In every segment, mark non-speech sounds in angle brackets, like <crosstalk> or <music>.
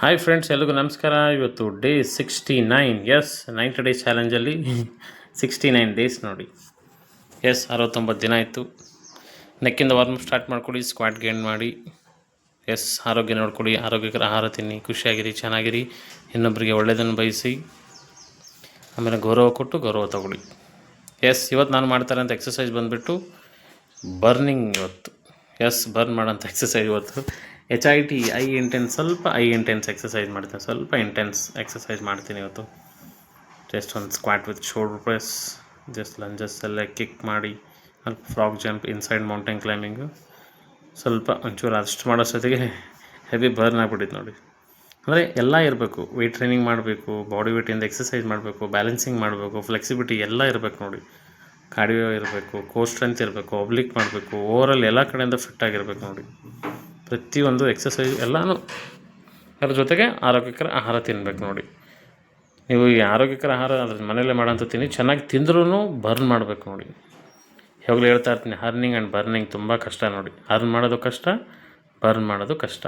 Hi friends ಎಲ್ರಿಗೂ ನಮಸ್ಕಾರ. ಇವತ್ತು day sixty nine yes ninety day ಚಾಲೆಂಜಲ್ಲಿ sixty nine days ನೋಡಿ. ಎಸ್ ಅರವತ್ತೊಂಬತ್ತು ದಿನ ಆಯಿತು. ನೆಕ್ಕಿಂದ ವಾರ್ಮ್ ಸ್ಟಾರ್ಟ್ ಮಾಡ್ಕೊಳ್ಳಿ ಸ್ಕ್ವಾಟ್ ಗೇನ್ ಮಾಡಿ. ಎಸ್ ಆರೋಗ್ಯ ನೋಡ್ಕೊಳ್ಳಿ ಆರೋಗ್ಯಕರ ಆಹಾರ ತಿನ್ನಿ, ಖುಷಿಯಾಗಿರಿ, ಚೆನ್ನಾಗಿರಿ. ಇನ್ನೊಬ್ಬರಿಗೆ ಒಳ್ಳೆಯದನ್ನು ಬಯಸಿ, ಆಮೇಲೆ ಗೌರವ ಕೊಟ್ಟು ಗೌರವ ತಗೊಳ್ಳಿ. ಎಸ್ ಇವತ್ತು ನಾನು ಮಾಡ್ತಾರೆ ಅಂತ ಎಕ್ಸಸೈಸ್ ಬಂದುಬಿಟ್ಟು ಬರ್ನಿಂಗ್ ಇವತ್ತು. ಎಸ್ ಬರ್ನ್ ಮಾಡೋಂಥ ಎಕ್ಸಸೈಸ್ ಇವತ್ತು. H I T I intense ಸ್ವಲ್ಪ ಐ ಇಂಟೆನ್ಸ್ ಎಕ್ಸಸೈಸ್ ಮಾಡ್ತೀನಿ. ಸ್ವಲ್ಪ ಇಂಟೆನ್ಸ್ ಎಕ್ಸಸೈಸ್ ಮಾಡ್ತೀನಿ ಇವತ್ತು. ಜಸ್ಟ್ ಒಂದು squat with shoulder press just lunges ಎಲ್ಲ ಕಿಕ್ ಮಾಡಿ, ಸ್ವಲ್ಪ frog jump inside mountain climbing ಸ್ವಲ್ಪ ಒಂಚೂರು ಅಷ್ಟು ಮಾಡೋಷ್ಟೊತ್ತಿಗೆ ಹೆವಿ ಬರ್ನ್ ಆಗ್ಬಿಟ್ಟಿತ್ತು ನೋಡಿ. ಅಂದರೆ ಎಲ್ಲ ಇರಬೇಕು. ವೆಯ್ಟ್ ಟ್ರೈನಿಂಗ್ ಮಾಡಬೇಕು ಬಾಡಿ ವೆಯ್ಟಿಂದ ಎಕ್ಸಸೈಸ್ ಮಾಡಬೇಕು ಬ್ಯಾಲೆನ್ಸಿಂಗ್ ಮಾಡಬೇಕು ಫ್ಲೆಕ್ಸಿಬಿಲಿಟಿ ಎಲ್ಲ ಇರಬೇಕು ನೋಡಿ. ಕಾರ್ಡಿಯೋ ಇರಬೇಕು ಕೋರ್ ಸ್ಟ್ರೆಂತ್ ಇರಬೇಕು ಒಬ್ಲಿಕ್ ಮಾಡಬೇಕು ಓವರಲ್ ಎಲ್ಲ ಕಡೆಯಿಂದ ಫಿಟ್ ಆಗಿರಬೇಕು ನೋಡಿ. ಪ್ರತಿಯೊಂದು ಎಕ್ಸಸೈಸ್ ಎಲ್ಲನೂ ಅದ್ರ ಜೊತೆಗೆ ಆರೋಗ್ಯಕರ ಆಹಾರ ತಿನ್ನಬೇಕು ನೋಡಿ. ನೀವು ಈ ಆರೋಗ್ಯಕರ ಆಹಾರ ಅದ್ರ ಮನೇಲೆ ಮಾಡೋಂಥ ತಿನ್ನಿ, ಚೆನ್ನಾಗಿ ತಿಂದ್ರೂ ಬರ್ನ್ ಮಾಡಬೇಕು ನೋಡಿ. ಯಾವಾಗಲೂ ಹೇಳ್ತಾ ಇರ್ತೀನಿ ಹರ್ನಿಂಗ್ ಆ್ಯಂಡ್ ಬರ್ನಿಂಗ್ ತುಂಬ ಕಷ್ಟ ನೋಡಿ. ಅರ್ನ್ ಮಾಡೋದು ಕಷ್ಟ ಬರ್ನ್ ಮಾಡೋದು ಕಷ್ಟ.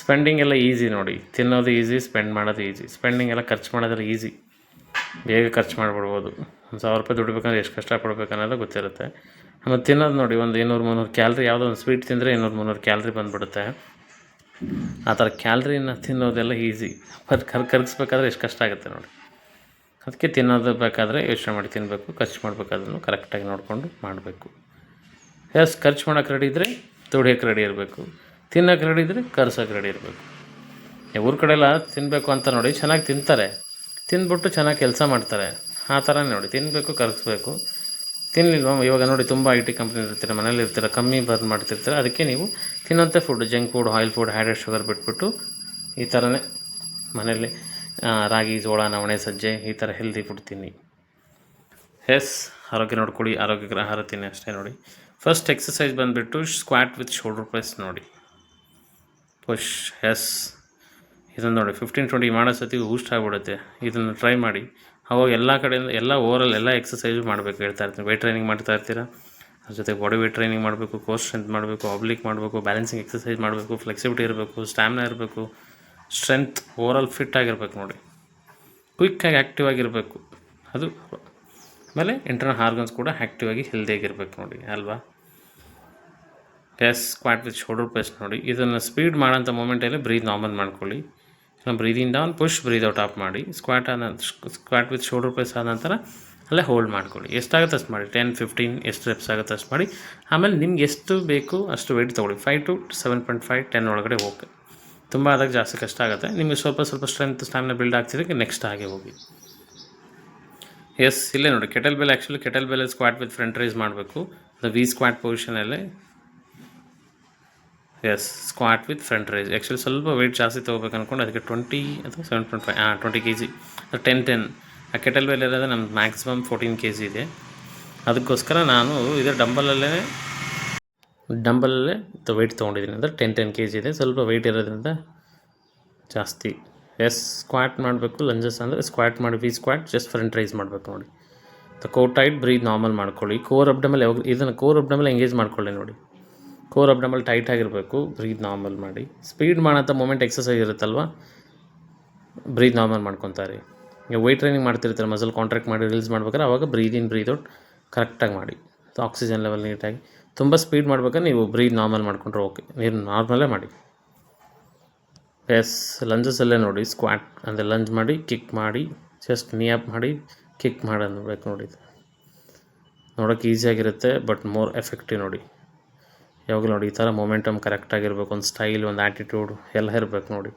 ಸ್ಪೆಂಡಿಂಗ್ ಎಲ್ಲ ಈಸಿ ನೋಡಿ. ತಿನ್ನೋದು ಈಸಿ ಸ್ಪೆಂಡ್ ಮಾಡೋದು ಈಸಿ ಸ್ಪೆಂಡಿಂಗ್ ಎಲ್ಲ ಖರ್ಚು ಮಾಡೋದೆಲ್ಲ ಈಸಿ ಬೇಗ ಖರ್ಚು ಮಾಡಿಬಿಡ್ಬೋದು? ಒಂದು ಸಾವಿರ ರೂಪಾಯಿ ದುಡಿಬೇಕಂದ್ರೆ ಎಷ್ಟು ಕಷ್ಟಪಡ್ಬೇಕು ಗೊತ್ತಿರುತ್ತೆ. ಆಮೇಲೆ ತಿನ್ನೋದು ನೋಡಿ, ಒಂದು ಇನ್ನೂರು ಮುನ್ನೂರು ಕ್ಯಾಲ್ರಿ, ಯಾವುದೋ ಒಂದು ಸ್ವೀಟ್ ತಿಂದರೆ ಇನ್ನೂರು ಮುನ್ನೂರು ಕ್ಯಾಲ್ರಿ ಬಂದುಬಿಡುತ್ತೆ. ಆ ಥರ ಕ್ಯಾಲ್ರಿನ ತಿನ್ನೋದೆಲ್ಲ ಈಸಿ. ಬಟ್ ಕರ್, ಕರ್ಗಿಸ್ಬೇಕಾದ್ರೆ ಎಷ್ಟು ಕಷ್ಟ ಆಗುತ್ತೆ ನೋಡಿ. ಅದಕ್ಕೆ ತಿನ್ನೋದು ಬೇಕಾದರೆ ಯೋಚನೆ ಮಾಡಿ ತಿನ್ನಬೇಕು ಖರ್ಚು ಮಾಡಬೇಕಾದ್ರೂ ಕರೆಕ್ಟಾಗಿ ನೋಡಿಕೊಂಡು ಮಾಡಬೇಕು. ಎಸ್, ಖರ್ಚು ಮಾಡೋಕೆ ರೆಡಿ ಇದ್ದರೆ ದುಡಿಯೋಕೆ ರೆಡಿ ಇರಬೇಕು. ತಿನ್ನೋಕೆ ರೆಡಿ ಇದ್ದರೆ ಕರ್ಸೋಕೆ ರೆಡಿ ಇರಬೇಕು. ಊರ ಕಡೆ ಎಲ್ಲ ತಿನ್ನಬೇಕು ಅಂತ ನೋಡಿ ಚೆನ್ನಾಗಿ ತಿಂತಾರೆ. ತಿಂದ್ಬಿಟ್ಟು ಚೆನ್ನಾಗಿ ಕೆಲಸ ಮಾಡ್ತಾರೆ. ಆ ಥರ ನೋಡಿ ತಿನ್ನಬೇಕು ಕರಗಿಸ್ಬೇಕು ತಿನ್ನಲಿಲ್ವ ಇವಾಗ ನೋಡಿ ತುಂಬ ಐ ಟಿ ಕಂಪ್ನಿ ಇರ್ತೀರ, ಮನೇಲಿ ಇರ್ತೀರ, ಕಮ್ಮಿ ಬರ್ನ್ ಮಾಡ್ತಿರ್ತೀರ, ಅದಕ್ಕೆ ನೀವು ತಿನ್ನೋಂಥ food junk food oil food added sugar ಬಿಟ್ಬಿಟ್ಟು ಈ ಥರನೇ ಮನೇಲಿ ರಾಗಿ, ಜೋಳ, ನವಣೆ, ಸಜ್ಜೆ, ಈ ಥರ ಹೆಲ್ದಿ ಫುಡ್ ತಿನ್ನಿ. ಎಸ್ ಆರೋಗ್ಯ ನೋಡ್ಕೊಳ್ಳಿ ಆರೋಗ್ಯಕರ ಆಹಾರ ತಿನ್ನಿ ಅಷ್ಟೇ ನೋಡಿ. ಫಸ್ಟ್ ಎಕ್ಸಸೈಸ್ ಬಂದುಬಿಟ್ಟು ಸ್ಕ್ವಾಟ್ ವಿತ್ ಶೋಲ್ಡರ್ ಪ್ರೆಸ್ ನೋಡಿ. ಪುಷ್ ಎಸ್ ಇದನ್ನು ನೋಡಿ ಫಿಫ್ಟೀನ್ ಟ್ವೆಂಟಿ ಮಾಡೋ ಸತಿ ಊಸ್ಟ್ ಆಗಿಬಿಡುತ್ತೆ. ಇದನ್ನು ಟ್ರೈ ಮಾಡಿ. ಅವಾಗ ಎಲ್ಲ ಕಡೆಯಿಂದ ಎಲ್ಲ ಓವರಲ್ ಎಲ್ಲ ಎಕ್ಸಸೈಸು ಮಾಡಬೇಕು ಹೇಳ್ತಾ ಇರ್ತೀನಿ. ವೇಟ್ ಟ್ರೈನಿಂಗ್ ಮಾಡ್ತಾ ಇರ್ತೀರಾ? ಅದ್ರ ಜೊತೆ ಬಾಡಿ ವೇಟ್ ಟ್ರೈನಿಂಗ್ ಮಾಡಬೇಕು ಕೋರ್ ಸ್ಟ್ರೆಂತ್ ಮಾಡಬೇಕು ಆಬ್ಲಿಕ್ ಮಾಡಬೇಕು ಬ್ಯಾಲೆನ್ಸಿಂಗ್ ಎಕ್ಸಸೈಸ್ ಮಾಡಬೇಕು ಫ್ಲೆಕ್ಸಿಬಿಲಿಟಿ ಇರಬೇಕು ಸ್ಟ್ಯಾಮಿನಾ ಇರಬೇಕು ಸ್ಟ್ರೆಂತ್ ಓವರಾಲ್ ಫಿಟ್ ಆಗಿರಬೇಕು ನೋಡಿ. ಕ್ವಿಕ್ಕಾಗಿ ಆ್ಯಕ್ಟಿವ್ ಆಗಿರಬೇಕು. ಅದು ಆಮೇಲೆ ಇಂಟರ್ನಲ್ ಆರ್ಗನ್ಸ್ ಕೂಡ ಆ್ಯಕ್ಟಿವ್ ಆಗಿ ಹೆಲ್ದಿಯಾಗಿರ್ಬೇಕು ನೋಡಿ, ಅಲ್ವಾ? Yes squat with shoulder press ನೋಡಿ. ಇದನ್ನು ಸ್ಪೀಡ್ ಮಾಡೋಂಥ ಮೂಮೆಂಟಲ್ಲಿ ಬ್ರೀತ್ ನಾರ್ಮಲ್ ಮಾಡ್ಕೊಳ್ಳಿ. Breathing down push breathe out off ಮಾಡಿ ಸ್ಕ್ವಾಟ್ ಆದ ಸ್ಕ್ವಾಟ್ ವಿತ್ ಶೋಲ್ಡರ್ ಪ್ರೆಸ್ ಆದ ನಂತರ ಅಲ್ಲೇ ಹೋಲ್ಡ್ ಮಾಡ್ಕೊಳ್ಳಿ. ಎಷ್ಟಾಗುತ್ತೆ ಅಷ್ಟು ಮಾಡಿ ಟೆನ್ ಫಿಫ್ಟೀನ್ ಎಷ್ಟು ರೆಪ್ಸ್ ಆಗುತ್ತೆ ಅಷ್ಟು ಮಾಡಿ. ಆಮೇಲೆ ನಿಮ್ಗೆ ಎಷ್ಟು ಬೇಕು ಅಷ್ಟು ವೆಯ್ಟ್ ತೊಗೊಳ್ಳಿ. Five to seven point five ten ಒಳಗಡೆ ಹೋಗಿ. ತುಂಬ ಆದಾಗ ಜಾಸ್ತಿ ಕಷ್ಟ ಆಗುತ್ತೆ. ನಿಮಗೆ ಸ್ವಲ್ಪ ಸ್ವಲ್ಪ ಸ್ಟ್ರೆಂತ್ ಸ್ಟ್ಯಾಮಿನ ಬಿಲ್ಡ್ ಆಗ್ತಿದ್ದಕ್ಕೆ ನೆಕ್ಸ್ಟ್ ಹಾಗೆ ಹೋಗಿ. ಎಸ್ ಇಲ್ಲೇ ನೋಡಿ kettlebell actually kettlebell squat with front raise ಮಾಡಬೇಕು. ಅದು V squat ಪೊಸಿಷನಲ್ಲೇ yes squat with front raise actually ಸ್ವಲ್ಪ ವೆಯ್ಟ್ ಜಾಸ್ತಿ ತೊಗೋಬೇಕು ಅಂದ್ಕೊಂಡು ಅದಕ್ಕೆ ಟ್ವೆಂಟಿ ಅಥವಾ ಸೆವೆನ್ ಪಾಯಿಂಟ್ ಫೈವ್ ಹಾಂ twenty K G ten ten ಆ ಕೆಟಲ್ ಬೆಲ್ ಇರೋದು ನಮ್ಮ ಮ್ಯಾಕ್ಸಿಮಮ್ ಫೋರ್ಟೀನ್ ಕೆ ಜಿ ಇದೆ. ಅದಕ್ಕೋಸ್ಕರ ನಾನು ಇದೇ ಡಂಬಲಲ್ಲೇ ಡಂಬಲಲ್ಲೇ ವೆಯ್ಟ್ ತೊಗೊಂಡಿದ್ದೀನಿ. ಅಂದರೆ ಟೆನ್ ಟೆನ್ ಕೆ ಜಿ ಇದೆ. ಸ್ವಲ್ಪ ವೆಯ್ಟ್ ಇರೋದ್ರಿಂದ ಜಾಸ್ತಿ. ಎಸ್ ಸ್ಕ್ವಾಟ್ ಮಾಡಬೇಕು ಲಂಜಸ್ ಅಂದರೆ ಸ್ಕ್ವಾಟ್ ಮಾಡಿ V squat just front raise ಮಾಡಬೇಕು ನೋಡಿ. ಕೋರ್ ಟೈಟ್ ಬ್ರೀದ್ ನಾರ್ಮಲ್ ಮಾಡ್ಕೊಳ್ಳಿ. ಕೋರ್ ಅಬ್ಡಮಲ್ ಯಾವಾಗ ಇದನ್ನು ಕೋರ್ ಅಬ್ಡಮಲ್ ಎಂಗೇಜ್ ಮಾಡ್ಕೊಳ್ಳಿ ನೋಡಿ. ಕೋರ್ ಅಬ್ಡಮಲ್ ಟೈಟ್ ಆಗಿರಬೇಕು ಬ್ರೀತ್ ನಾರ್ಮಲ್ ಮಾಡಿ. ಸ್ಪೀಡ್ ಮಾಡೋಂಥ ಮೂಮೆಂಟ್ ಎಕ್ಸಸೈಸ್ ಇರುತ್ತಲ್ವ? ಬ್ರೀತ್ ನಾರ್ಮಲ್ ಮಾಡ್ಕೊತಾರೆ ಈಗ ವೆಯ್ಟ್ ಟ್ರೈನಿಂಗ್ ಮಾಡ್ತಿರ್ತಾರೆ ಮಸಲ್ ಕಾಂಟ್ರಾಕ್ಟ್ ಮಾಡಿ ರಿಲೀಸ್ ಮಾಡ್ಬೇಕಾದ್ರೆ ಅವಾಗ ಬ್ರೀದ್ ಇನ್ ಬ್ರೀತ್ ಔಟ್ ಕರೆಕ್ಟಾಗಿ ಮಾಡಿ. ಆಕ್ಸಿಜನ್ ಲೆವೆಲ್ ನೀಟಾಗಿ ತುಂಬ ಸ್ಪೀಡ್ ಮಾಡ್ಬೇಕಾದ್ರೆ ನೀವು ಬ್ರೀದ್ ನಾರ್ಮಲ್ ಮಾಡ್ಕೊಂಡ್ರೆ ಓಕೆ ನೀರು ನಾರ್ಮಲೇ ಮಾಡಿ. ಎಸ್ ಲಂಜಸಲ್ಲೇ ನೋಡಿ ಸ್ಕ್ವಾಟ್ ಅಂದರೆ ಲಂಜ್ ಮಾಡಿ ಕಿಕ್ ಮಾಡಿ ಜಸ್ಟ್ ನೀ ಅಪ್ ಮಾಡಿ ಕಿಕ್ ಮಾಡಿ ಅನ್ಬೇಕು ನೋಡಿ. ನೋಡೋಕ್ಕೆ ನೋಡೋಕೆ ಈಸಿಯಾಗಿರುತ್ತೆ ಬಟ್ ಮೋರ್ ಎಫೆಕ್ಟಿವ್ ನೋಡಿ. ಯಾವಾಗ ನೋಡಿ ಈ ಥರ ಮೊಮೆಂಟಮ್ ಕರೆಕ್ಟಾಗಿರ್ಬೇಕು, ಒಂದು ಸ್ಟೈಲ್, ಒಂದು ಆ್ಯಟಿಟ್ಯೂಡ್ ಎಲ್ಲ ಇರಬೇಕು ನೋಡಿ.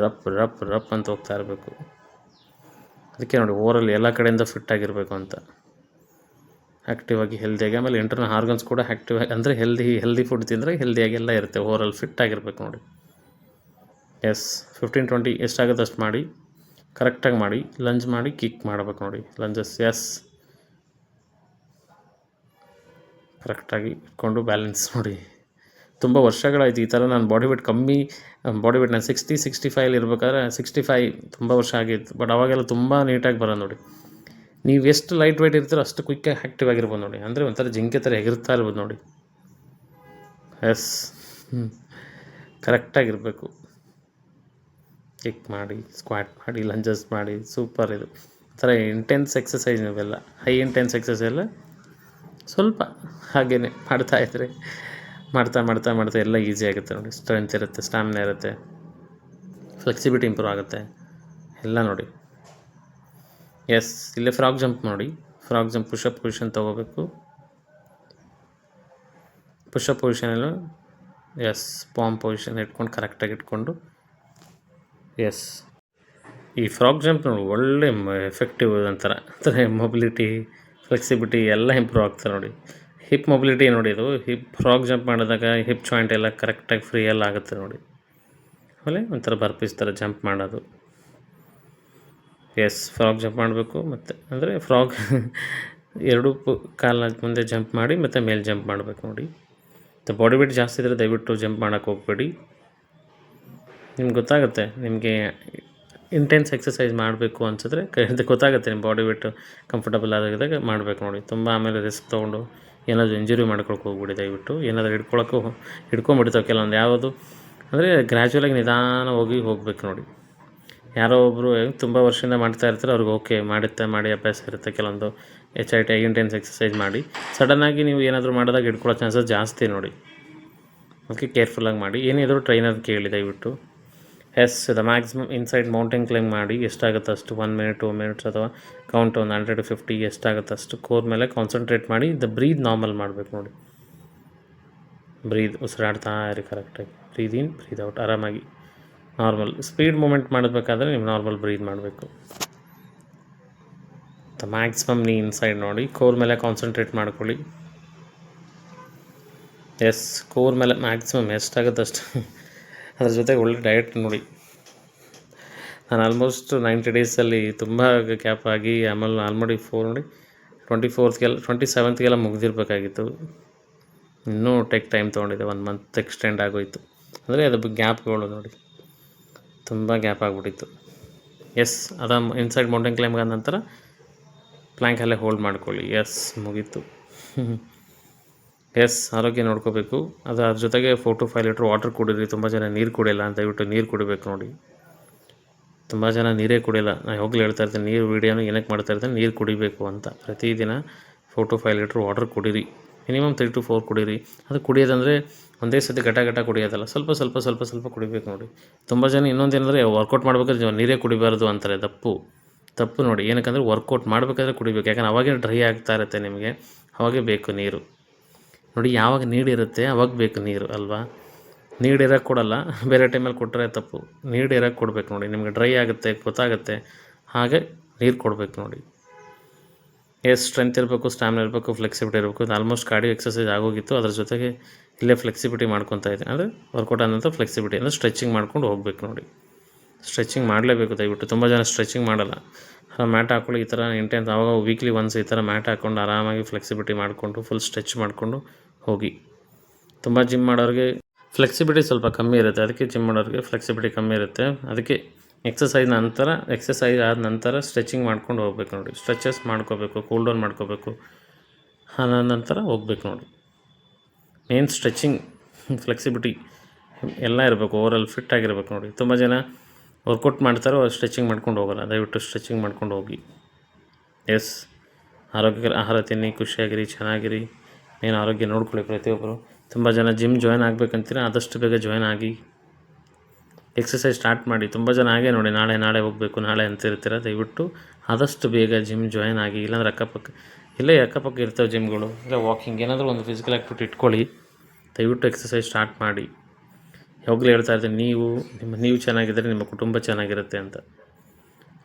ರಪ್ ರಪ್ ರಪ್ ಅಂತ ಹೋಗ್ತಾ ಇರಬೇಕು. ಅದಕ್ಕೆ ನೋಡಿ ಓವರಲ್ಲಿ ಎಲ್ಲ ಕಡೆಯಿಂದ ಫಿಟ್ ಆಗಿರಬೇಕು ಅಂತ. ಆ್ಯಕ್ಟಿವ್ ಆಗಿ ಹೆಲ್ದಿಯಾಗಿ ಆಮೇಲೆ ಇಂಟರ್ನಲ್ ಆರ್ಗನ್ಸ್ ಕೂಡ ಆ್ಯಕ್ಟಿವ್ ಆಗಿ, ಅಂದರೆ ಹೆಲ್ದಿ ಹೆಲ್ದಿ ಫುಡ್ ತಿಂದರೆ ಹೆಲ್ದಿಯಾಗಿ ಎಲ್ಲ ಇರುತ್ತೆ. ಓವರಲ್ಲಿ ಫಿಟ್ ಆಗಿರಬೇಕು ನೋಡಿ. ಎಸ್ ಫಿಫ್ಟೀನ್ ಟ್ವೆಂಟಿ ಎಷ್ಟಾಗುತ್ತೆ ಅಷ್ಟು ಮಾಡಿ ಕರೆಕ್ಟಾಗಿ ಮಾಡಿ ಲಂಜ್ ಮಾಡಿ ಕಿಕ್ ಮಾಡಬೇಕು ನೋಡಿ. ಲಂಜಸ್ ಎಸ್ ಕರೆಕ್ಟಾಗಿ ಇಟ್ಕೊಂಡು ಬ್ಯಾಲೆನ್ಸ್ ನೋಡಿ. ತುಂಬ ವರ್ಷಗಳಾಯ್ತು ಈ ಥರ ನಾನು ಬಾಡಿ ವೇಟ್ ಕಮ್ಮಿ ಬಾಡಿ ವೇಟ್ ನಾನು ಸಿಕ್ಸ್ಟಿ ಸಿಕ್ಸ್ಟಿ ಫೈವ್ ಇರ್ಬೇಕಾದ್ರೆ ಸಿಕ್ಸ್ಟಿ ಫೈವ್ ತುಂಬ ವರ್ಷ ಆಗಿತ್ತು. ಬಟ್ ಅವಾಗೆಲ್ಲ ತುಂಬ ನೀಟಾಗಿ ಬರೋದು ನೋಡಿ. ನೀವು ಎಷ್ಟು ಲೈಟ್ ವೇಟ್ ಇರ್ತೀರೋ ಅಷ್ಟು ಕ್ವಿಕ್ಕಾಗಿ ಆ್ಯಕ್ಟಿವ್ ಆಗಿರ್ಬೋದು ನೋಡಿ. ಅಂದರೆ ಒಂಥರ ಜಿಂಕೆ ಥರ ಎಗರ್ತಾ ಇರ್ಬೋದು ನೋಡಿ. ಎಸ್ ಹ್ಞೂ ಕರೆಕ್ಟಾಗಿರಬೇಕು ಕಿಕ್ ಮಾಡಿ ಸ್ಕ್ವಾಟ್ ಮಾಡಿ ಲಂಜಸ್ ಮಾಡಿ ಸೂಪರ್ ಇದು. ಥರ ಇಂಟೆನ್ಸ್ ಎಕ್ಸಸೈಸ್ ಇವೆಲ್ಲ ಹೈ ಇಂಟೆನ್ಸ್ ಎಕ್ಸಸೈಸ್ ಎಲ್ಲ ಸ್ವಲ್ಪ ಹಾಗೇ ಮಾಡ್ತಾ ಇದ್ರೆ. ಮಾಡ್ತಾ ಮಾಡ್ತಾ ಮಾಡ್ತಾ ಎಲ್ಲ ಈಸಿ ಆಗುತ್ತೆ ನೋಡಿ. ಸ್ಟ್ರೆಂತ್ ಇರುತ್ತೆ ಸ್ಟ್ಯಾಮಿನಾ ಇರುತ್ತೆ. ಫ್ಲೆಕ್ಸಿಬಿಲಿಟಿ ಇಂಪ್ರೂವ್ ಆಗುತ್ತೆ. ಎಲ್ಲ ನೋಡಿ. ಎಸ್ ಇಲ್ಲೇ ಫ್ರಾಕ್ ಜಂಪ್ ನೋಡಿ. ಫ್ರಾಕ್ ಜಂಪ್ ಪುಷಪ್ ಪೊಸಿಷನ್ ತೊಗೋಬೇಕು. ಪುಷಪ್ ಪೊಸಿಷನಲ್ಲೂ ಎಸ್ ಪಾಮ್ ಪೊಸಿಷನ್ ಇಟ್ಕೊಂಡು ಕರೆಕ್ಟಾಗಿ ಇಟ್ಕೊಂಡು. ಎಸ್ ಈ ಫ್ರಾಕ್ ಜಂಪ್ ನೋಡಿ, ಒಳ್ಳೆ ಎಫೆಕ್ಟಿವ್ ಒಂಥರ. ಅಂದರೆ ಮೊಬಿಲಿಟಿ ಫ್ಲೆಕ್ಸಿಬಿಲಿಟಿ ಎಲ್ಲ ಇಂಪ್ರೂವ್ ಆಗ್ತದೆ ನೋಡಿ. ಹಿಪ್ ಮೊಬಿಲಿಟಿ ನೋಡಿ ಇದು. ಹಿಪ್ ಫ್ರಾಕ್ ಜಂಪ್ ಮಾಡಿದಾಗ ಹಿಪ್ ಜಾಯಿಂಟ್ ಎಲ್ಲ ಕರೆಕ್ಟಾಗಿ ಫ್ರೀ ಎಲ್ಲ ಆಗುತ್ತೆ ನೋಡಿ. ಆಮೇಲೆ ಒಂಥರ ಬರ್ಪೀಸ್ ಥರ ಜಂಪ್ ಮಾಡೋದು. ಎಸ್ ಫ್ರಾಕ್ ಜಂಪ್ ಮಾಡಬೇಕು ಮತ್ತು, ಅಂದರೆ ಫ್ರಾಕ್ <laughs> ಎರಡು ಕಾಲ ಮುಂದೆ ಜಂಪ್ ಮಾಡಿ ಮತ್ತು ಮೇಲೆ ಜಂಪ್ ಮಾಡಬೇಕು ನೋಡಿ. ಮತ್ತು ಬಾಡಿ ವೇಟ್ ಜಾಸ್ತಿ ಇದ್ದರೆ ದಯವಿಟ್ಟು ಜಂಪ್ ಮಾಡೋಕ್ಕೆ ಹೋಗಬೇಡಿ. ನಿಮ್ಗೆ ಗೊತ್ತಾಗುತ್ತೆ, ನಿಮಗೆ ಇಂಟೆನ್ಸ್ ಎಕ್ಸಸೈಸ್ ಮಾಡಬೇಕು ಅನ್ಸಿದ್ರೆ ಗೊತ್ತಾಗುತ್ತೆ ನಿಮ್ಮ ಬಾಡಿ ವೇಟ್ ಕಂಫರ್ಟಬಲ್ ಆಗಿದಾಗ ಮಾಡಬೇಕು ನೋಡಿ. ತುಂಬ ಆಮೇಲೆ ರಿಸ್ಕ್ ತೊಗೊಂಡು ಏನಾದರೂ ಇಂಜುರಿ ಮಾಡ್ಕೊಳಕ್ಕೆ ಹೋಗ್ಬಿಡಿ ದಯವಿಟ್ಟು. ಏನಾದರೂ ಹಿಡ್ಕೊಳಕ್ಕೂ ಹಿಡ್ಕೊಂಬಿಡ್ತಾವೆ ಕೆಲವೊಂದು ಯಾವುದು. ಅಂದರೆ ಗ್ರ್ಯಾಜುವಲಾಗಿ ನಿಧಾನ ಹೋಗಿ ಹೋಗ್ಬೇಕು ನೋಡಿ. ಯಾರೋ ಒಬ್ಬರು ತುಂಬ ವರ್ಷದಿಂದ ಮಾಡ್ತಾ ಇರ್ತಾರೆ, ಅವ್ರಿಗೆ ಓಕೆ ಮಾಡುತ್ತೆ, ಮಾಡಿ ಅಭ್ಯಾಸ ಇರುತ್ತೆ ಕೆಲವೊಂದು H I T intense exercise ಮಾಡಿ. ಸಡನ್ನಾಗಿ ನೀವು ಏನಾದರೂ ಮಾಡಿದಾಗ ಹಿಡ್ಕೊಳ್ಳೋ ಚಾನ್ಸಸ್ ಜಾಸ್ತಿ ನೋಡಿ. ಅದಕ್ಕೆ ಕೇರ್ಫುಲ್ಲಾಗಿ ಮಾಡಿ. ಏನಿದ್ರು ಟ್ರೈನರ್ ಕೇಳಿ ದಯವಿಟ್ಟು. Yes the maximum inside mountain climb ಮಾಡಿ ಎಷ್ಟಾಗುತ್ತೆ ಅಷ್ಟು ಒನ್ ಮಿನಿಟ್ ಟೂ ಮಿನಿಟ್ಸ್ ಅಥವಾ ಕೌಂಟ್ ಒಂದು ಹಂಡ್ರೆಡ್ ಫಿಫ್ಟಿ ಎಷ್ಟಾಗುತ್ತೆ ಅಷ್ಟು ಕೋರ್ ಮೇಲೆ ಕಾನ್ಸಂಟ್ರೇಟ್ ಮಾಡಿ ದ ಬ್ರೀದ್ ನಾರ್ಮಲ್ ಮಾಡಬೇಕು ನೋಡಿ. ಬ್ರೀದ್ ಉಸಿರಾಡ್ತಾ ಇರಿ ಕರೆಕ್ಟಾಗಿ ಬ್ರೀದ್ ಇನ್ ಬ್ರೀದ್ ಔಟ್ ಆರಾಮಾಗಿ. ನಾರ್ಮಲ್ ಸ್ಪೀಡ್ ಮೂಮೆಂಟ್ ಮಾಡಬೇಕಾದ್ರೆ ನೀವು ನಾರ್ಮಲ್ ಬ್ರೀದ್ ಮಾಡಬೇಕು. ದ ಮ್ಯಾಕ್ಸಿಮಮ್ ನೀ ಇನ್ಸೈಡ್ ನೋಡಿ. ಕೋರ್ ಮೇಲೆ ಕಾನ್ಸಂಟ್ರೇಟ್ ಮಾಡ್ಕೊಳ್ಳಿ. ಎಸ್ ಕೋರ್ ಮೇಲೆ ಮ್ಯಾಕ್ಸಿಮಮ್ ಎಷ್ಟಾಗುತ್ತೆ ಅಷ್ಟು ಅದ್ರ ಜೊತೆಗೆ ಒಳ್ಳೆ ಡಯಟ್ ನೋಡಿ. ನಾನು ಆಲ್ಮೋಸ್ಟ್ ನೈಂಟಿ ಡೇಸಲ್ಲಿ ತುಂಬ ಗ್ಯಾಪ್ ಆಗಿ ಆಮೇಲೆ ಆಲ್ಮೋಡಿ ಫೋರ್ ನೋಡಿ ಟ್ವೆಂಟಿ ಫೋರ್ತ್ಗೆಲ್ಲ ಟ್ವೆಂಟಿ ಸೆವೆಂತ್ಗೆಲ್ಲ ಮುಗಿದಿರ್ಬೇಕಾಗಿತ್ತು. ಇನ್ನೂ ಟೆಕ್ ಟೈಮ್ ತೊಗೊಂಡಿದ್ದೆ ಒನ್ ಮಂತ್ ಎಕ್ಸ್ಟೆಂಡ್ ಆಗೋಯ್ತು. ಅಂದರೆ ಅದು ಗ್ಯಾಪ್ಗಳು ನೋಡಿ, ತುಂಬ ಗ್ಯಾಪ್ ಆಗಿಬಿಟ್ಟಿತ್ತು. ಎಸ್ ಅದ ಇನ್ಸೈಡ್ ಮೌಂಟೇನ್ ಕ್ಲೈಮ್ಗೆ ಆದ ನಂತರ ಪ್ಲ್ಯಾಂಕಲ್ಲೇ ಹೋಲ್ಡ್ ಮಾಡ್ಕೊಳ್ಳಿ. ಎಸ್ ಮುಗೀತು. <laughs> ಎಸ್, ಆರೋಗ್ಯ ನೋಡ್ಕೋಬೇಕು. ಅದು ಅದ್ರ ಜೊತೆಗೆ four to five litre water ಕುಡೀರಿ, ತುಂಬ ಜನ ನೀರು ಕುಡಿಯಲ್ಲ ಅಂತ ಹೇಳ್ಬಿಟ್ಟು ನೀರು ಕುಡಿಬೇಕು ನೋಡಿ. ತುಂಬ ಜನ ನೀರೇ ಕುಡಿಯಲ್ಲ. ನಾನು ಯಾವಾಗಲೂ ಹೇಳ್ತಾ ಇರ್ತೀನಿ, ನೀರು ವೀಡಿಯೋನು ಏನಕ್ಕೆ ಮಾಡ್ತಾ ಇರ್ತೀನಿ, ನೀರು ಕುಡಿಬೇಕು ಅಂತ. ಪ್ರತಿದಿನ four to five litre water ಕುಡೀರಿ. ಮಿನಿಮಮ್ ತ್ರೀ ಟು ಫೋರ್ ಕುಡೀರಿ. ಅದು ಕುಡಿಯೋದಂದರೆ ಒಂದೇ ಸತಿ ಘಟ ಘಟ ಕುಡಿಯೋದಲ್ಲ. ಸ್ವಲ್ಪ ಸ್ವಲ್ಪ ಸ್ವಲ್ಪ ಸ್ವಲ್ಪ ಕುಡಿಬೇಕು ನೋಡಿ. ತುಂಬ ಜನ ಇನ್ನೊಂದು ಏನಂದರೆ ವರ್ಕೌಟ್ ಮಾಡ್ಬೇಕಾದ್ರೆ ನೀರೇ ಕುಡಿಬಾರ್ದು ಅಂತಾರೆ, ತಪ್ಪು. ತಪ್ಪು ನೋಡಿ. ಏನಕ್ಕಂದರೆ ವರ್ಕೌಟ್ ಮಾಡಬೇಕಾದ್ರೆ ಕುಡಿಬೇಕು. ಯಾಕಂದ್ರೆ ಅವಾಗೇ ಡ್ರೈ ಆಗ್ತಾ ಇರುತ್ತೆ ನಿಮಗೆ. ಅವಾಗೇ ಬೇಕು ನೀರು. ನೋಡಿ, ಯಾವಾಗ ನೀಡಿರುತ್ತೆ ಅವಾಗ ಬೇಕು ನೀರು, ಅಲ್ವಾ? ನೀಡಿರೋಕ್ಕೆ ಕೊಡಲ್ಲ, ಬೇರೆ ಟೈಮಲ್ಲಿ ಕೊಟ್ಟರೆ ತಪ್ಪು. ನೀಡಿರೋಕೆ ಕೊಡಬೇಕು ನೋಡಿ, ನಿಮಗೆ ಡ್ರೈ ಆಗುತ್ತೆ, ಗೊತ್ತಾಗುತ್ತೆ, ಹಾಗೆ ನೀರು ಕೊಡಬೇಕು ನೋಡಿ. ಎಷ್ಟು ಸ್ಟ್ರೆಂತ್ ಇರಬೇಕು ಸ್ಟ್ಯಾಮಿನ ಇರಬೇಕು, ಫ್ಲೆಕ್ಸಿಬಿಲಿಟಿ ಇರಬೇಕು, ಇದು ಆಲ್ಮೋಸ್ಟ್ ಕಾರ್ಡಿಯೋ ಎಕ್ಸಸೈಸ್ ಆಗೋಗಿತ್ತು, ಅದ್ರ ಜೊತೆಗೆ ಇಲ್ಲೇ ಫ್ಲೆಕ್ಸಿಬಿಲಿಟಿ ಮಾಡ್ಕೊತಾ ಇದ್ದೀನಿ ಅಂದರೆ ವರ್ಕೌಟ್ ಆದ ನಂತರ ಫ್ಲೆಕ್ಸಿಬಿಲಿಟಿ, ಅಂದರೆ ಸ್ಟ್ರೆಚಿಂಗ್ ಮಾಡ್ಕೊಂಡು ಹೋಗ್ಬೇಕು ನೋಡಿ. ಸ್ಟ್ರೆಚಿಂಗ್ ಮಾಡಲೇಬೇಕು, ದಯವಿಟ್ಟು. ತುಂಬ ಜನ ಸ್ಟ್ರೆಚಿಂಗ್ ಮಾಡಲ್ಲ. ಮ್ಯಾಟ್ ಹಾಕ್ಕೊಳ್ಳಿ ಈ ಥರ ಇಂಟೆನ್ಸ್ ಆವಾಗ ವೀಕ್ಲಿ ಒನ್ಸ್ ಈ ಥರ ಮ್ಯಾಟ್ ಹಾಕ್ಕೊಂಡು ಆರಾಮಾಗಿ ಫ್ಲೆಕ್ಸಿಬಿಲಿಟಿ ಮಾಡಿಕೊಂಡು ಫುಲ್ ಸ್ಟ್ರೆಚ್ ಮಾಡಿಕೊಂಡು ಹೋಗಿ. ತುಂಬ ಜಿಮ್ ಮಾಡೋರಿಗೆ ಫ್ಲೆಕ್ಸಿಬಿಲಿಟಿ ಸ್ವಲ್ಪ ಕಮ್ಮಿ ಇರುತ್ತೆ. ಅದಕ್ಕೆ ಜಿಮ್ ಮಾಡೋರಿಗೆ ಫ್ಲೆಕ್ಸಿಬಿಲಿಟಿ ಕಮ್ಮಿ ಇರುತ್ತೆ. ಅದಕ್ಕೆ ಎಕ್ಸಸೈಸ್ ನಂತರ ಎಕ್ಸಸೈಸ್ ಆದ ನಂತರ ಸ್ಟ್ರೆಚಿಂಗ್ ಮಾಡ್ಕೊಂಡು ಹೋಗ್ಬೇಕು ನೋಡಿ. ಸ್ಟ್ರೆಚಸ್ ಮಾಡ್ಕೋಬೇಕು ಕೂಲ್ ಡೌನ್ ಮಾಡ್ಕೋಬೇಕು. ಅದಾದ ನಂತರ ಹೋಗ್ಬೇಕು ನೋಡಿ. ಮೇನ್ ಸ್ಟ್ರೆಚಿಂಗ್ ಫ್ಲೆಕ್ಸಿಬಿಲಿಟಿ ಎಲ್ಲ ಇರಬೇಕು. ಓವರಾಲ್ ಫಿಟ್ ಆಗಿರ್ಬೇಕು ನೋಡಿ. ತುಂಬ ಜನ ವರ್ಕೌಟ್ ಮಾಡ್ತಾರೋ ಸ್ಟ್ರೆಚಿಂಗ್ ಮಾಡ್ಕೊಂಡು ಹೋಗೋಲ್ಲ. ದಯವಿಟ್ಟು ಸ್ಟ್ರೆಚಿಂಗ್ ಮಾಡ್ಕೊಂಡು ಹೋಗಿ. ಎಸ್ ಆರೋಗ್ಯಕರ ಆಹಾರ ತಿನ್ನಿ, ಖುಷಿಯಾಗಿರಿ, ಚೆನ್ನಾಗಿರಿ. ಏನು ಆರೋಗ್ಯ ನೋಡ್ಕೊಳ್ಳಿ ಪ್ರತಿಯೊಬ್ಬರು. ತುಂಬ ಜನ ಜಿಮ್ ಜಾಯ್ನ್ ಆಗಬೇಕಂತೀರ? ಆದಷ್ಟು ಬೇಗ ಜಾಯ್ನ್ ಆಗಿ. ಎಕ್ಸಸೈಸ್ ಸ್ಟಾರ್ಟ್ ಮಾಡಿ. ತುಂಬ ಜನ ಹಾಗೆ ನೋಡಿ. ನಾಳೆ ನಾಳೆ ಹೋಗಬೇಕು, ನಾಳೆ ಅಂತಿರ್ತೀರ ದಯವಿಟ್ಟು ಆದಷ್ಟು ಬೇಗ ಜಿಮ್ ಜಾಯ್ನ್ ಆಗಿ. ಇಲ್ಲಾಂದ್ರೆ ಅಕ್ಕಪಕ್ಕ, ಇಲ್ಲೇ ಅಕ್ಕಪಕ್ಕ ಇರ್ತವೆ ಜಿಮ್ಗಳು ಇಲ್ಲ ವಾಕಿಂಗ್ ಏನಾದರೂ ಒಂದು ಫಿಸಿಕಲ್ ಆ್ಯಕ್ಟಿವಿಟಿ ಇಟ್ಕೊಳ್ಳಿ. ದಯವಿಟ್ಟು ಎಕ್ಸಸೈಸ್ ಸ್ಟಾರ್ಟ್ ಮಾಡಿ. ಯಾವಾಗಲೂ ಹೇಳ್ತಾ ಇರ್ತೀನಿ, ನೀವು ನಿಮ್ಮ, ನೀವು ಚೆನ್ನಾಗಿದ್ದರೆ ನಿಮ್ಮ ಕುಟುಂಬ ಚೆನ್ನಾಗಿರುತ್ತೆ ಅಂತ.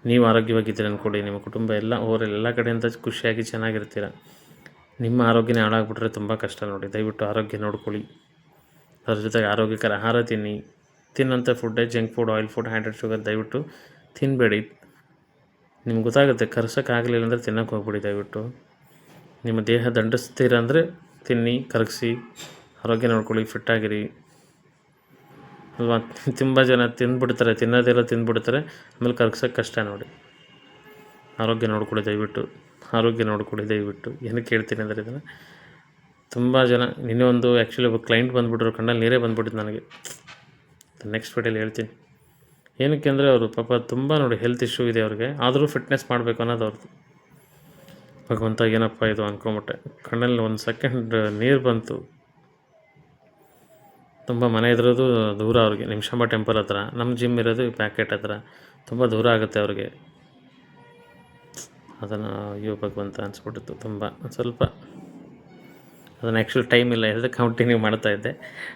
ನೀವು ಆರೋಗ್ಯವಾಗಿದ್ದೀರಿ ಅಂದ್ಕೊಳ್ಳಿ, ನಿಮ್ಮ ಕುಟುಂಬ ಎಲ್ಲ ಓವರಲ್ಲಿ ಎಲ್ಲ ಕಡೆಯಿಂದ ಖುಷಿಯಾಗಿ ಚೆನ್ನಾಗಿರ್ತೀರ. ನಿಮ್ಮ ಆರೋಗ್ಯನೇ ಹಾಳಾಗ್ಬಿಟ್ರೆ ತುಂಬ ಕಷ್ಟ ನೋಡಿ, ದಯವಿಟ್ಟು ಆರೋಗ್ಯ ನೋಡ್ಕೊಳ್ಳಿ. ಅದ್ರ ಜೊತೆಗೆ ಆರೋಗ್ಯಕರ ಆಹಾರ ತಿನ್ನಿ. ತಿನ್ನಂಥ ಫುಡ್ಡೇ ಜಂಕ್ ಫುಡ್ ಆಯಿಲ್ ಫುಡ್ ಹ್ಯಾಂಡ್ರೆಡ್ ಶುಗರ್ ದಯವಿಟ್ಟು ತಿನ್ನಬೇಡಿ ನಿಮ್ಗೆ ಗೊತ್ತಾಗುತ್ತೆ ಕರ್ಸೋಕ್ಕಾಗಲಿಲ್ಲ ಅಂದರೆ ತಿನ್ನೋಕೆ ಹೋಗ್ಬಿಡಿ ದಯವಿಟ್ಟು. ನಿಮ್ಮ ದೇಹ ದಂಡಿಸ್ತೀರ ಅಂದರೆ ತಿನ್ನಿ, ಕರಗಿಸಿ, ಆರೋಗ್ಯ ನೋಡ್ಕೊಳ್ಳಿ ಫಿಟ್ಟಾಗಿರಿ ಅಲ್ವಾ? ತುಂಬ ಜನ ತಿಂದ್ಬಿಡ್ತಾರೆ ತಿನ್ನೋದೆಲ್ಲ ತಿಂದ್ಬಿಡ್ತಾರೆ ಆಮೇಲೆ ಕರ್ಗ್ಸೋಕ್ಕೆ ಕಷ್ಟ ನೋಡಿ. ಆರೋಗ್ಯ ನೋಡ್ಕೊಳ್ಳಿ ದಯವಿಟ್ಟು. ಆರೋಗ್ಯ ನೋಡ್ಕೊಳ್ಳಿ ದಯವಿಟ್ಟು. ಏನಕ್ಕೆ ಹೇಳ್ತೀನಿ ಅಂದರೆ ಇದನ್ನು? ತುಂಬ ಜನ, ನಿನ್ನೆ ಒಂದು ಆ್ಯಕ್ಚುಲಿ ಒಬ್ಬ ಕ್ಲೈಂಟ್ ಬಂದುಬಿಟ್ರು, ಕಣ್ಣಲ್ಲಿ ನೀರೇ ಬಂದುಬಿಟ್ಟಿದ್ದು ನನಗೆ. ನೆಕ್ಸ್ಟ್ ವಿಡಿಯೋಲಿ ಹೇಳ್ತೀನಿ. ಏನಕ್ಕೆ ಅಂದರೆ ಅವರು ಪಾಪ ತುಂಬ ನೋಡಿ ಹೆಲ್ತ್ ಇಶ್ಯೂ ಇದೆ ಅವ್ರಿಗೆ. ಆದರೂ ಫಿಟ್ನೆಸ್ ಮಾಡಬೇಕು ಅನ್ನೋದು ಅವ್ರದ್ದು ಭಗವಂತ ಏನಪ್ಪ ಇದು ಅಂದ್ಕೊಂಬಿಟ್ಟೆ ಕಣ್ಣಲ್ಲಿ ಒಂದು ಸೆಕೆಂಡ್ ನೀರು ಬಂತು. ತುಂಬ ಮನೆ ಇದ್ರದ್ದು ದೂರ ಅವ್ರಿಗೆ ನಿಮಿಷಾಂಬ ಟೆಂಪಲ್ ಹತ್ರ. ನಮ್ಮ ಜಿಮ್ ಇರೋದು ಪ್ಯಾಕೆಟ್ ಹತ್ರ. ತುಂಬ ದೂರ ಆಗುತ್ತೆ ಅವ್ರಿಗೆ. ಅದನ್ನು ಅಯ್ಯೋ ಭಗವಂತ ಅನಿಸ್ಬಿಟ್ಟಿತ್ತು ತುಂಬ. ಸ್ವಲ್ಪ ಅದನ್ನು ಆ್ಯಕ್ಚುಲಿ ಟೈಮ್ ಇಲ್ಲ ಹೇಳಿದ್ರೆ ಕಂಟಿನ್ಯೂ ಮಾಡ್ತಾ ಇದ್ದೆ.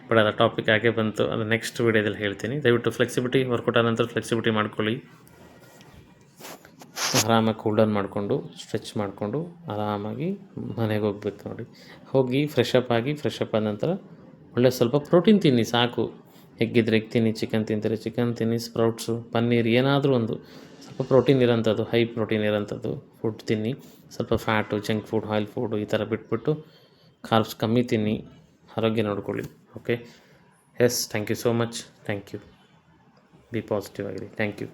ಬಟ್ ಅದು ಟಾಪಿಕ್ ಆಗೇ ಬಂತು. ಅದು ನೆಕ್ಸ್ಟ್ ವೀಡಿಯೋದಲ್ಲಿ ಹೇಳ್ತೀನಿ. ದಯವಿಟ್ಟು ಫ್ಲೆಕ್ಸಿಬಿಟಿ ವರ್ಕೌಟ್ ಆದ ನಂತರ ಫ್ಲೆಕ್ಸಿಬಿಟಿ ಮಾಡ್ಕೊಳ್ಳಿ. ಆರಾಮಾಗಿ ಕೂಲ್ ಡೌನ್ ಮಾಡಿಕೊಂಡು ಸ್ಟ್ರೆಚ್ ಮಾಡಿಕೊಂಡು, ಆರಾಮಾಗಿ ಮನೆಗೆ ಹೋಗ್ಬೇಕು ನೋಡಿ. ಹೋಗಿ ಫ್ರೆಶ್ ಅಪ್ ಆಗಿ ಫ್ರೆಶ್ ಅಪ್ ಆದ ನಂತರ ಒಳ್ಳೆ ಸ್ವಲ್ಪ ಪ್ರೋಟೀನ್ ತಿನ್ನಿ, ಸಾಕು. ಎಗ್ಗಿದ್ರೆ ಎಗ್ ತಿನ್ನಿ, ಚಿಕನ್ ತಿಂತಾರೆ, ಚಿಕನ್ ತಿನ್ನಿ, ಸ್ಪ್ರೌಟ್ಸು, ಪನ್ನೀರ್, ಏನಾದರೂ ಒಂದು. ಸ್ವಲ್ಪ ಪ್ರೋಟೀನ್ ಇರೋಂಥದ್ದು, ಹೈ ಪ್ರೋಟೀನ್ ಇರೋಂಥದ್ದು ಫುಡ್ ತಿನ್ನಿ. ಸ್ವಲ್ಪ fat junk food oil food ಈ ಥರ ಬಿಟ್ಬಿಟ್ಟು ಕಾರ್ಬ್ಸ್ ಕಮ್ಮಿ ತಿನ್ನಿ. ಆರೋಗ್ಯ ನೋಡ್ಕೊಳ್ಳಿ okay yes thank you so much thank you be positive ಆಗಿರಿ. Thank you